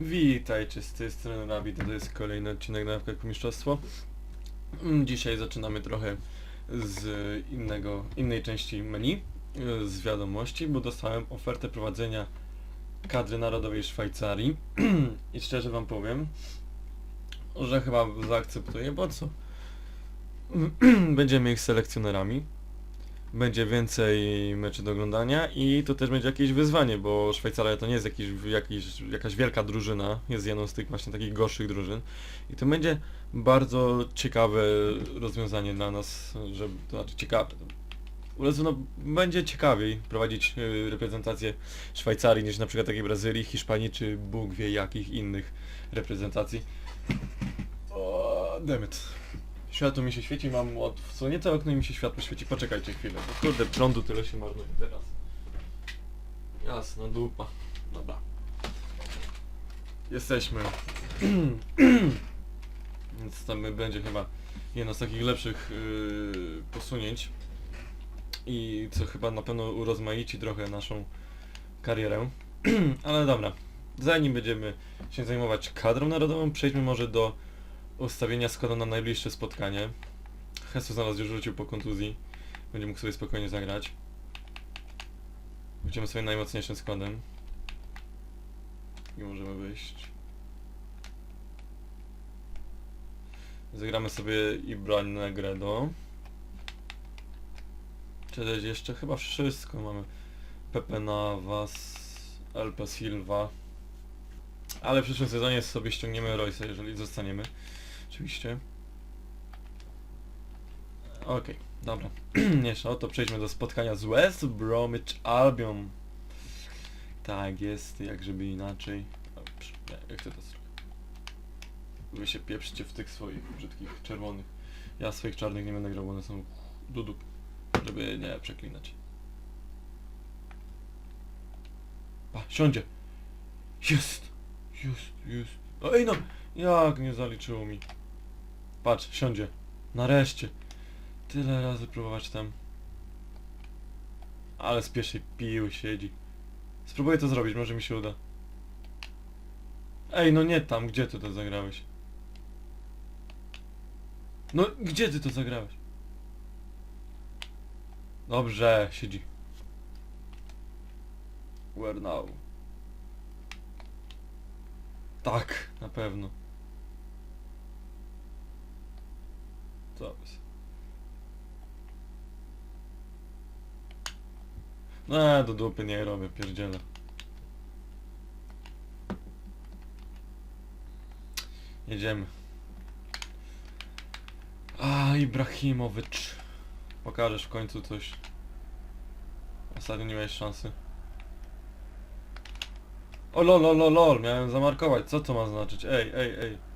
Witajcie, z tej strony Nabi, to jest kolejny odcinek na Nawkach po Mistrzostwo. Mm, Dzisiaj zaczynamy trochę z innego, innej części menu, y, z wiadomości, bo dostałem ofertę prowadzenia kadry narodowej Szwajcarii i szczerze wam powiem, że chyba zaakceptuję, bo co? Będziemy ich selekcjonerami, będzie więcej meczy do oglądania i to też będzie jakieś wyzwanie, bo Szwajcaria to nie jest jakiś, jakiś, jakaś wielka drużyna, jest jedną z tych właśnie takich gorszych drużyn i to będzie bardzo ciekawe rozwiązanie dla nas, żeby, to znaczy ciekawe, no, będzie ciekawiej prowadzić y, reprezentację Szwajcarii niż na przykład takiej Brazylii, Hiszpanii czy Bóg wie jakich innych reprezentacji. O, dammit. Światło mi się świeci, mam od wsunięte okno i mi się światło świeci. Poczekajcie chwilę, bo kurde, prądu tyle się marnuje teraz. Jasna dupa. Dobra. Jesteśmy. Więc tam będzie chyba jedno z takich lepszych yy, posunięć. I co chyba na pewno urozmaici trochę naszą karierę. Ale dobra. Zanim będziemy się zajmować kadrą narodową, przejdźmy może do ustawienia składu na najbliższe spotkanie. Jesus znalazł już rzucił po kontuzji. Będzie mógł sobie spokojnie zagrać. Będziemy sobie najmocniejszym składem. I możemy wyjść. Zagramy sobie Ibra Negredo. Czy też jeszcze chyba wszystko mamy. Pepe Navas, LP Silva. Ale w przyszłym sezonie sobie ściągniemy Royce, jeżeli zostaniemy. Oczywiście. Okej, dobra. Mniejsza o to przejdźmy do spotkania z West Bromwich Albion. Tak jest, jak żeby inaczej. Dobrze, nie, jak to zrobię? Wy się pieprzcie w tych swoich brzydkich czerwonych. Ja swoich czarnych nie będę grał, bo one są do. Żeby nie przeklinać. A, siądzie! Jest! Jest, jest. Ej no! Jak nie zaliczyło mi? Patrz, siądzie. Nareszcie. Tyle razy próbować tam. Ale z pierwszej piły siedzi. Spróbuję to zrobić, może mi się uda. Ej, no nie tam, gdzie ty to zagrałeś? No, gdzie ty to zagrałeś? Dobrze, siedzi. Where now? Tak, na pewno. Co jest? No, do dupy nie robię, pierdzielę. Jedziemy. A, Ibrahimowicz. Pokażesz w końcu coś. Ostatnio nie miałeś szansy. O lol, lol, lol, lol, miałem zamarkować. Co to ma znaczyć? Ej, ej, ej.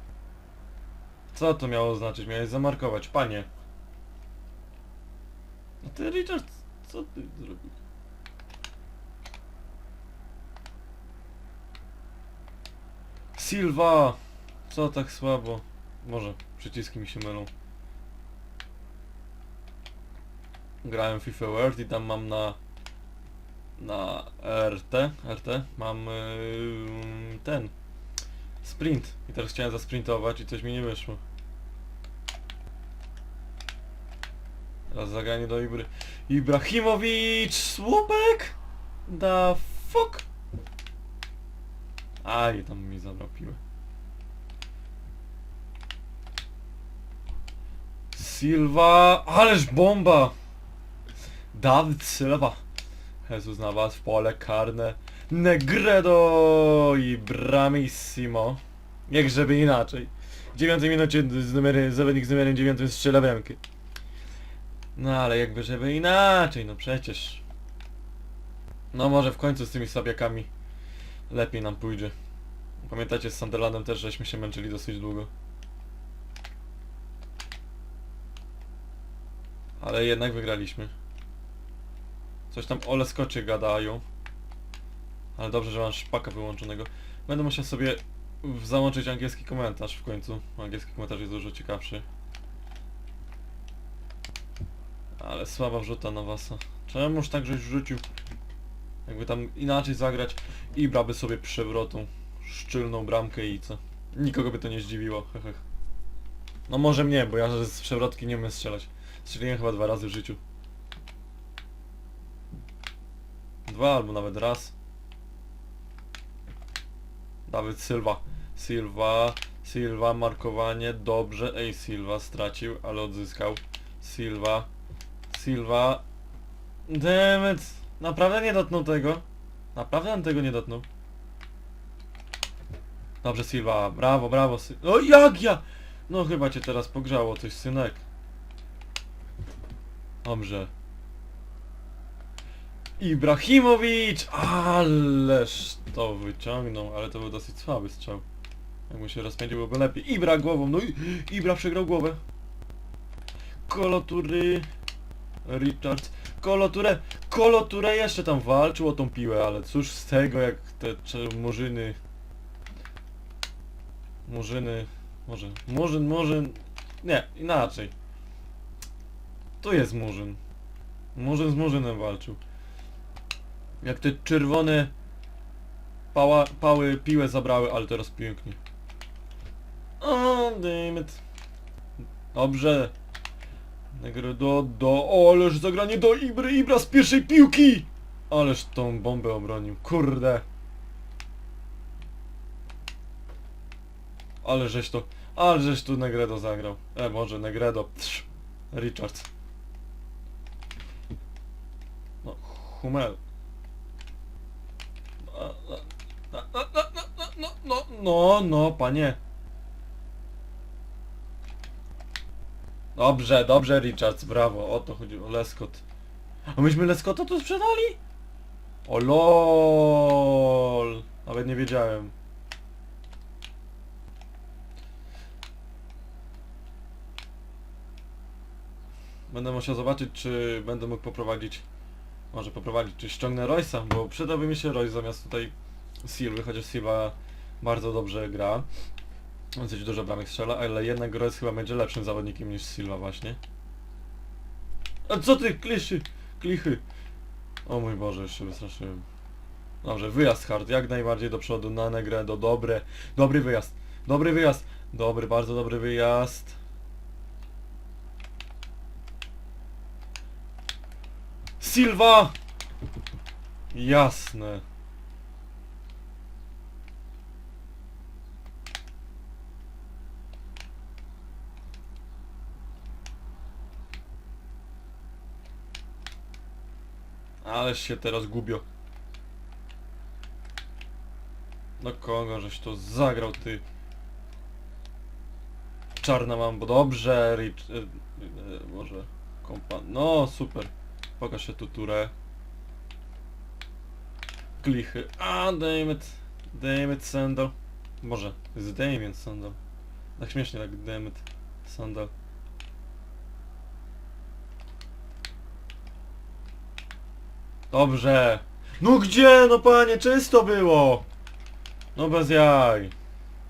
Co to miało znaczyć? Miałeś zamarkować, panie. A ty, Richard, co ty zrobił? Silva! Co tak słabo? Może przyciski mi się mylą. Grałem FIFA World i tam mam na na RT, RT mam yy, ten sprint i teraz chciałem zasprintować i coś mi nie wyszło. Teraz zagranie do Ibry. Ibrahimowicz! Słupek! The fuck? Aj, tam mi zabrał piłę. Silva! Ależ bomba! Dawid Silva. Jesus na was w pole karne. Negredo i bramissimo. Jak żeby inaczej. W dziewiątej minucie z numery, zawodnik z numerem dziewiątym strzela bramkę. No ale jakby żeby inaczej, no przecież. No może w końcu z tymi słabiakami lepiej nam pójdzie. Pamiętacie z Sunderlandem też, żeśmy się męczyli dosyć długo. Ale jednak wygraliśmy. Coś tam ole skoczy gadają. Ale dobrze, że mam szpaka wyłączonego. Będę musiał sobie załączyć angielski komentarz w końcu. Angielski komentarz jest dużo ciekawszy. Ale słaba wrzuta na wasa. Czemuż tak żeś wrzucił? Jakby tam inaczej zagrać, Ibra by sobie przewrotą szczylną bramkę i co? Nikogo by to nie zdziwiło, hehech. No może mnie, bo ja z przewrotki nie umiem strzelać. Strzeliłem chyba dwa razy w życiu. Dwa albo nawet raz. Dawid Silva. Silva. Silva, markowanie, dobrze. Ej, Silva stracił, ale odzyskał. Silva. Silva. Demet. Naprawdę nie dotknął tego? Naprawdę on tego nie dotknął? Dobrze, Silva. Brawo, brawo. Sy o, jak ja? No chyba cię teraz pogrzało coś, synek. Dobrze. Ibrahimowicz! Ależ to wyciągnął, ale to był dosyć słaby strzał. Jakby się rozpędził, byłoby lepiej. Ibra głową, no i Ibra przegrał głowę. Kolotury... Richard... Koloturę... Koloturę jeszcze tam walczył o tą piłę, ale cóż z tego, jak te murzyny... Murzyny... Może... Murzyn, murzyn... Nie, inaczej. Tu jest murzyn. Murzyn z murzynem walczył. Jak te czerwone pała, pały piłę zabrały, ale teraz pięknie. O, damn it. Dobrze. Do, do, o, ależ zagranie do Ibry, Ibra z pierwszej piłki! Ależ tą bombę obronił, kurde. Ale żeś to, ale żeś tu Negredo zagrał. E, może Negredo, psz, Richards. No, Humel no, no, no, no, no, no, no, panie. Dobrze, dobrze, Richard, brawo, o to chodziło, o Leskot. A myśmy Leskota tu sprzedali? O lol, nawet nie wiedziałem. Będę musiał zobaczyć, czy będę mógł poprowadzić może poprowadzić, czy ściągnę Royce'a, bo przydałby mi się Royce zamiast tutaj Silva, chociaż Silva bardzo dobrze gra. Dosyć dużo bramek strzela, ale jednak Royce chyba będzie lepszym zawodnikiem niż Silva właśnie. A co ty, kliszy, klichy? O mój Boże, jeszcze wystraszyłem. Dobrze, wyjazd hard, jak najbardziej do przodu, na Negredo, dobre, dobry wyjazd, dobry wyjazd, dobry, bardzo dobry wyjazd. Silva! Jasne. Ależ się teraz gubią. No kogo żeś to zagrał ty? Czarna mam, bo dobrze, Rich... E, e, może... Kompan... No, super. Pokaż się tu turę. Klichy. A, damn it. Damn it, Sandal. Może, jest Damien Sandal. Tak śmiesznie, tak damn it, Sandal. Dobrze. No gdzie, no panie, czysto było. No bez jaj.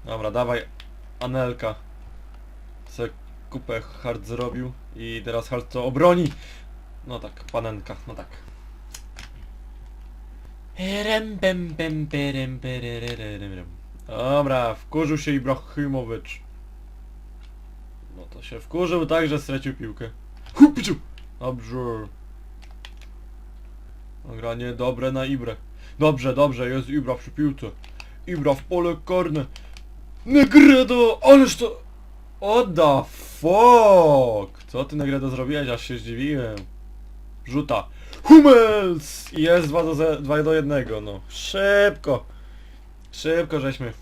Dobra, dawaj Anelka. Se kupę hard zrobił i teraz hard to obroni. No tak, panenka, no tak. Rem. Dobra, wkurzył się Ibrahimowicz. No to się wkurzył tak, że stracił piłkę. Hupciu! Dobrze. Granie dobre na Ibrę. Dobrze, dobrze, jest Ibra przy piłce. Ibra w pole karne. Negredo! Ależ to... The fuck? Co ty Negredo zrobiłeś? Aż się zdziwiłem. Rzuta. Hummels! I jest 2 do, 2 do 1, no. Szybko. Szybko żeśmy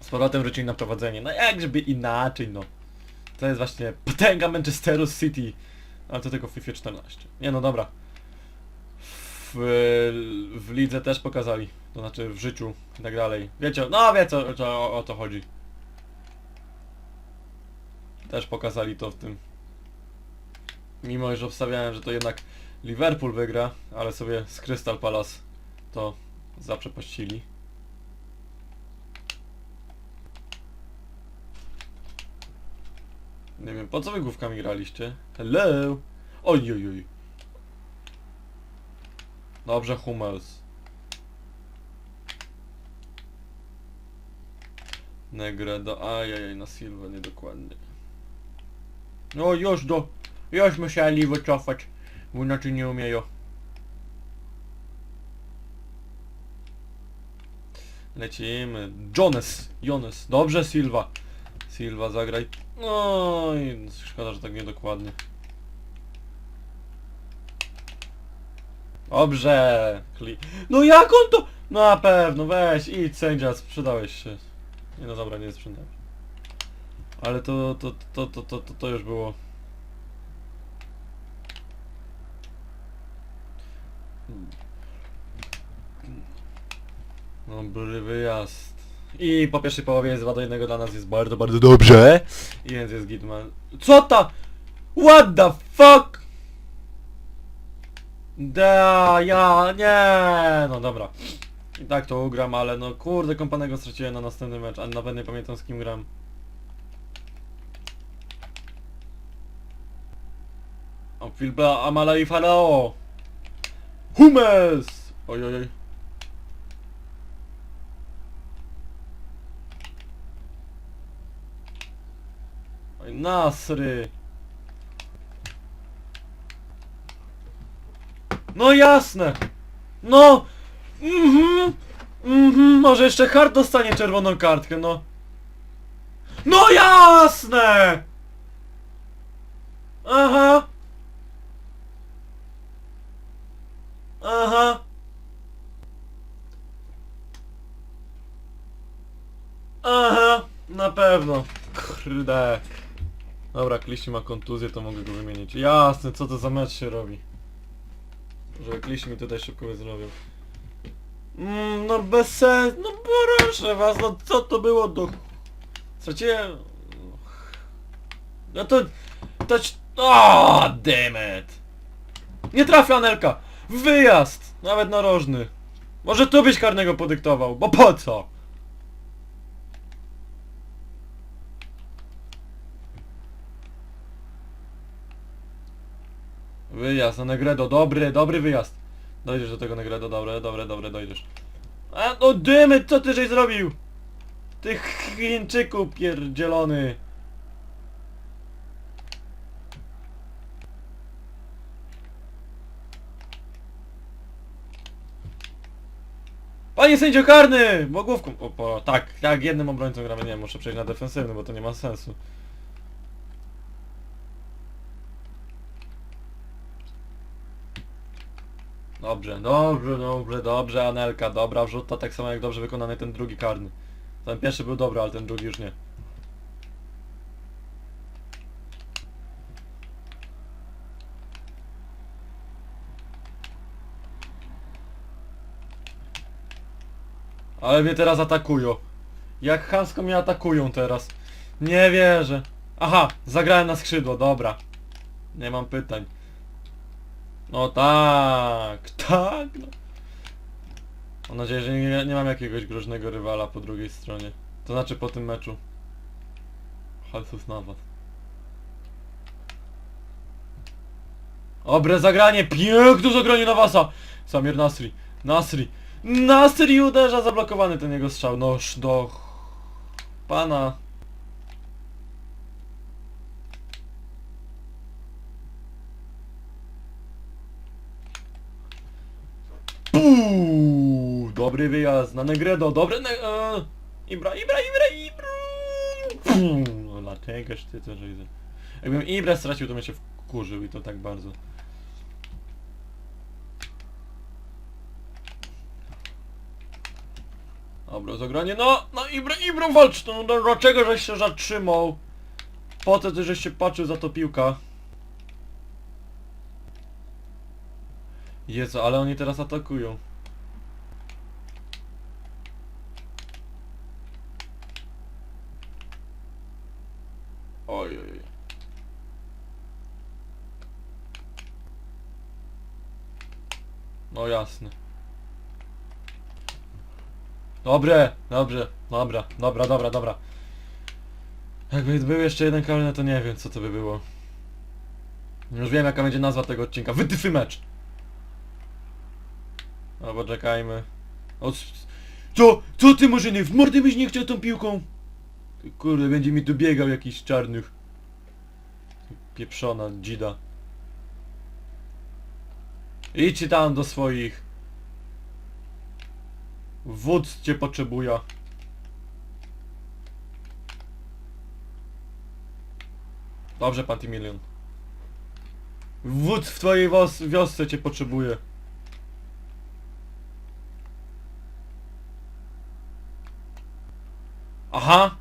z powrotem wrócili na prowadzenie. No jak żeby inaczej, no. To jest właśnie potęga Manchesteru City. Ale to tylko w FIFA 14. Nie no dobra. W, w lidze też pokazali. To znaczy w życiu i tak dalej. Wiecie, no wiecie o, o, o to chodzi. Też pokazali to w tym. Mimo, że obstawiałem, że to jednak Liverpool wygra, ale sobie z Crystal Palace to zaprzepaścili. Nie wiem, po co wy główkami graliście? Hello! Oj, oj, oj. Dobrze, Hummels. Negredo, ajajaj, na Silva, niedokładnie. No już do... Już musieli wycofać, bo inaczej nie umieją. Lecimy. Jones, Jones, dobrze Silva. Silva zagraj. No i szkoda, że tak niedokładnie. Dobrze. Kli... No jak on to... Na pewno, weź, idź sędzia, sprzedałeś się. Nie no dobra, nie sprzedałeś. Ale to, to, to, to, to, to, to już było. Dobry wyjazd. I po pierwszej połowie jest 2 do 1 dla nas jest bardzo, bardzo dobrze. I więc jest Gitman. Co ta? What the fuck? Da, ja, nie, no dobra. I tak to ugram, ale no kurde, kompanego straciłem na następny mecz, a nawet nie pamiętam z kim gram. O, Filba Amala i Falao. Humes! Oj, oj, oj. Oj, Nasry! No jasne! No! Mhm! Mhm, może jeszcze Hart dostanie czerwoną kartkę, no. No jasne! Aha! Aha! Aha! Na pewno. Kurde. Dobra, Kliści ma kontuzję, to mogę go wymienić. Jasne, co to za mecz się robi. Że Kliści mi tutaj szybko wyzdrowił. Mm, no bez sensu, no proszę was, no co to było do... Straciłem... No to... to... O, damn it! Nie trafia Anelka! Wyjazd! Nawet narożny. Może tu byś karnego podyktował, bo po co? Wyjazd na Negredo, dobry, dobry wyjazd. Dojdziesz do tego Negredo, dobre, dobre, dobre, dojdziesz. A no dymy, co ty żeś zrobił? Ty Chińczyku pierdzielony. Panie sędzio karny! Bo główką... O, po, tak, tak, jednym obrońcą gramy, nie, muszę przejść na defensywny, bo to nie ma sensu. Dobrze, dobrze, dobrze, dobrze, Anelka, dobra wrzuta, tak samo jak dobrze wykonany ten drugi karny. Ten pierwszy był dobry, ale ten drugi już nie. Ale mnie teraz atakują. Jak chamsko mnie atakują teraz. Nie wierzę. Aha, zagrałem na skrzydło, dobra. Nie mam pytań. No tak, tak. No. Mam nadzieję, że nie, nie mam jakiegoś groźnego rywala po drugiej stronie. To znaczy po tym meczu. Halsus na was. Dobre zagranie, piękne zagranie na wasa. Samir Nasri, Nasri. Nasri uderza, zablokowany ten jego strzał. Noż do... Pana. Puuu, dobry wyjazd na Negredo, dobry ne... E, Ibra, Ibra, Ibra, Ibra! Puuu, no dlaczegoż ty to żejdę. Jakbym Ibra stracił, to bym się wkurzył i to tak bardzo. Dobra, zagranie, no, no Ibra, Ibra walcz, no, no dlaczego żeś się zatrzymał? Po co ty żeś się patrzył za to piłka? Jezu, ale oni teraz atakują. Oj, oj, oj. No jasne. Dobre, dobrze, dobra, dobra, dobra, dobra. Jakby był jeszcze jeden karny, to nie wiem co to by było. Już wiem jaka będzie nazwa tego odcinka. Wytyfy mecz! No poczekajmy. O, co? Co ty Murzyny? W mordy byś nie chciał tą piłką? Kurde, będzie mi tu biegał jakiś czarnych. Pieprzona dzida. Idźcie tam do swoich. Wódz cię potrzebuje. Dobrze, Pantimilion. Wódz w twojej wiosce cię potrzebuje. Aha.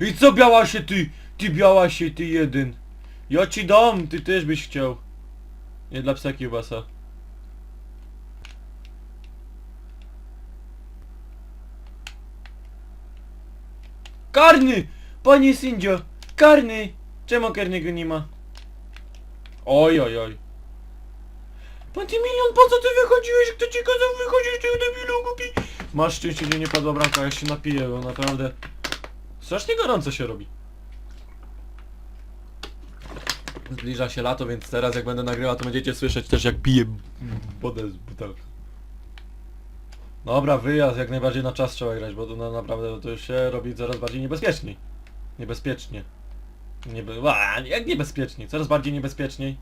I co biała się ty? Ty biała się ty jeden. Ja ci dam, ty też byś chciał. Nie dla psa kiełbasa. Karny! Panie sędzio! Karny! Czemu karnego nie ma? Oj, oj, oj. Pan ty milion, po co ty wychodziłeś? Kto ci kazał wychodzić, ty debilu głupi? Masz szczęście, że nie padła bramka, ja się napiję, bo naprawdę... Strasznie gorąco się robi. Zbliża się lato, więc teraz jak będę nagrywał, to będziecie słyszeć też jak piję wodę z butelki. Dobra, wyjazd, jak najbardziej na czas trzeba grać, bo to na, naprawdę to się robi coraz bardziej niebezpieczniej. Niebezpiecznie. Niebe... Ła, jak niebezpieczniej? Coraz bardziej niebezpieczniej.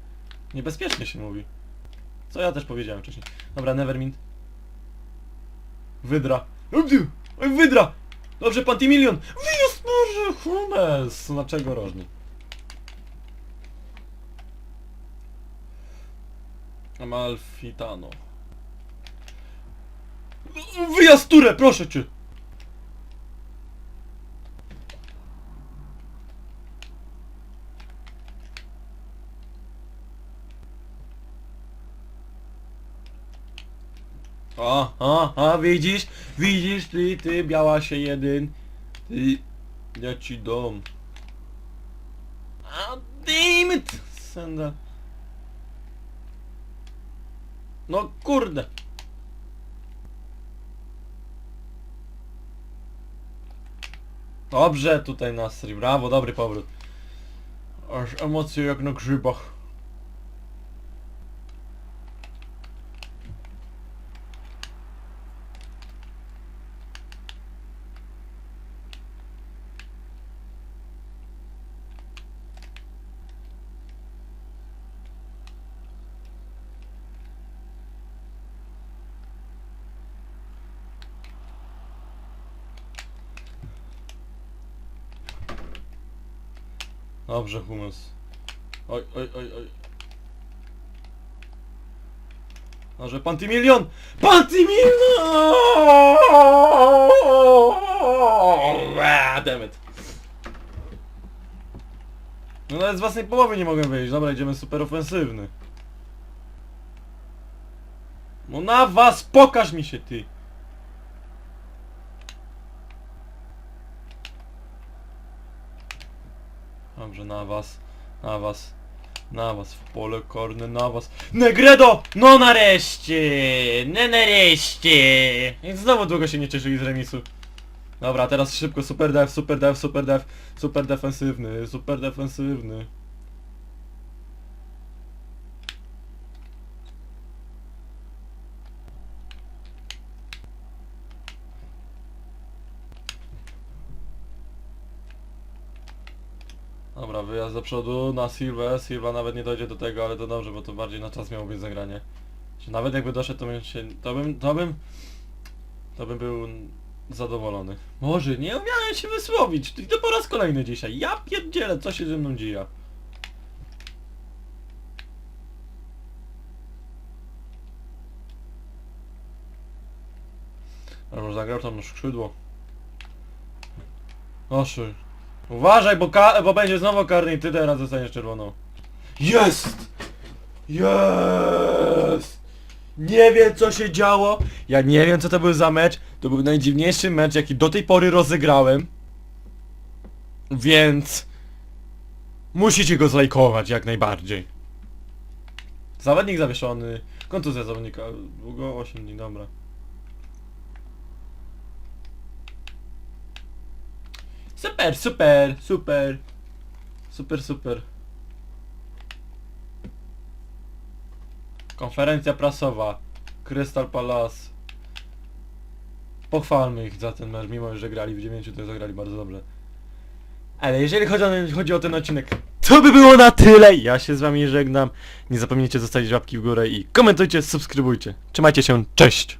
Niebezpiecznie się mówi. Co ja też powiedziałem wcześniej. Dobra, Nevermind. Wydra. Oj, Wydra! Dobrze, Pantimilion! Wyjazd może! Humes! Dlaczego rożny? Amalfitano. Wyjazd turę, proszę cię! A, a, a, widzisz? Widzisz, ty, ty, biała się jeden. Ty, ja ci dom. A, damn it! Senda. No kurde. Dobrze tutaj Nasri, brawo, dobry powrót. Aż emocje jak na grzybach. Dobrze, humus. Oj, oj, oj, oj. Może! Ah, damn it. No nawet z własnej połowy nie mogę wyjść. Dobra, idziemy super ofensywny. No na was, pokaż mi się ty! Na was, na was, na was, w pole korne, na was. Negredo! No nareszcie! No nareszcie! I znowu długo się nie cieszyli z remisu. Dobra, teraz szybko, super def, super def, super def, super defensywny, super defensywny. Dobra, wyjazd do przodu na Silvę. Silva nawet nie dojdzie do tego, ale to dobrze, bo to bardziej na czas miało być zagranie. Czy nawet jakby doszedł, to bym się... To bym... To bym... To bym był zadowolony. Może, nie umiałem się wysłowić. I to po raz kolejny dzisiaj. Ja pierdzielę, co się ze mną dzieje. A może zagrał tam na skrzydło. Proszę. Uważaj, bo, ka bo będzie znowu karny i ty teraz zostaniesz czerwoną. Jest! Jest! Nie wiem co się działo. Ja nie wiem co to był za mecz. To był najdziwniejszy mecz jaki do tej pory rozegrałem. Więc... Musicie go zlajkować jak najbardziej. Zawodnik zawieszony. Kontuzja zawodnika. Długo 8 dni, dobra. Super, super, super. Super, super. Konferencja prasowa. Crystal Palace. pochwalmy ich za ten mecz, mimo że grali w 9, to zagrali bardzo dobrze. Ale jeżeli chodzi o, chodzi o ten odcinek, to by było na tyle. Ja się z wami żegnam. Nie zapomnijcie zostawić łapki w górę i komentujcie, subskrybujcie. Trzymajcie się, cześć!